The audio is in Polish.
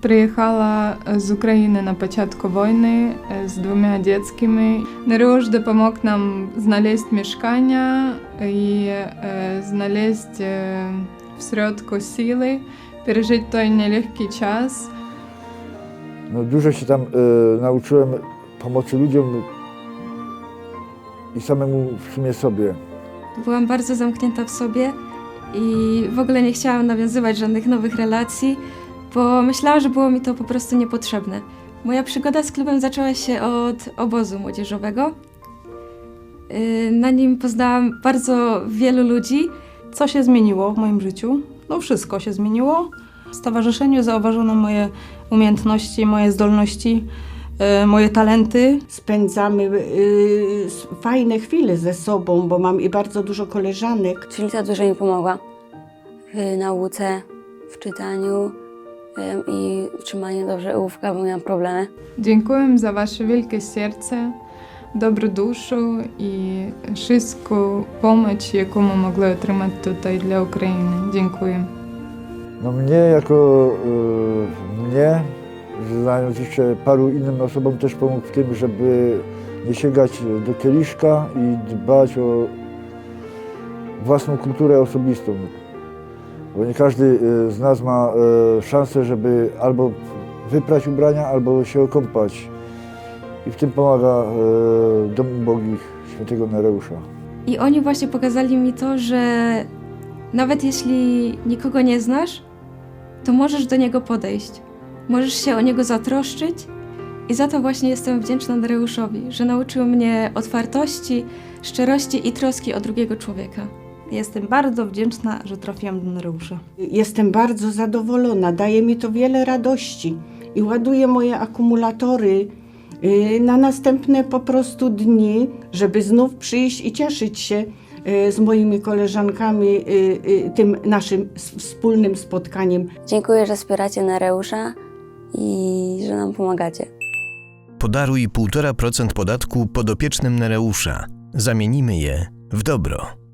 Приїхала з України на початку війни е, з двома дітськими. Nereusz допомог нам знaleźć mieszkania i e, znaleźć e, w środku siły, przeżyć ten nielегкий czas. No, dużo się tam e, nauczyłem pomocy ludziom i samemu w sumie sobie. Byłam bardzo zamknięta w sobie i w ogóle nie chciałam nawiązywać żadnych nowych relacji, bo myślałam, że było mi to po prostu niepotrzebne. Moja przygoda z klubem zaczęła się od obozu młodzieżowego. Yy, Na nim poznałam bardzo wielu ludzi. Co się zmieniło w moim życiu? No wszystko się zmieniło. W stowarzyszeniu zauważono moje umiejętności, moje zdolności, e, moje talenty. Spędzamy y, s- fajne chwile ze sobą, bo mam i bardzo dużo koleżanek. Ćwilica dużo mi pomogła w nauce, w czytaniu i w trzymaniu dobrze ołówka, bo miałam problemy. Dziękuję za wasze wielkie serce, dobrą duszę i wszystką pomoc, jaką mogli otrzymać tutaj dla Ukrainy. Dziękuję. No mnie jako e, mnie, znając jeszcze paru innym osobom też pomógł w tym, żeby nie sięgać do kieliszka i dbać o własną kulturę osobistą. Bo nie każdy e, z nas ma e, szansę, żeby albo wyprać ubrania, albo się okąpać. I w tym pomaga e, Dom Ubogich Świętego Nereusza. I oni właśnie pokazali mi to, że nawet jeśli nikogo nie znasz, to możesz do niego podejść. Możesz się o niego zatroszczyć. I za to właśnie jestem wdzięczna Dareuszowi, że nauczył mnie otwartości, szczerości i troski o drugiego człowieka. Jestem bardzo wdzięczna, że trafiłam do Nereusza. Jestem bardzo zadowolona, daje mi to wiele radości i ładuje moje akumulatory y, na następne po prostu dni, żeby znów przyjść i cieszyć się y, z moimi koleżankami y, tym naszym wspólnym spotkaniem. Dziękuję, że wspieracie Nereusza i że nam pomagacie. Podaruj 1,5% podatku podopiecznym Nereusza. Zamienimy je w dobro.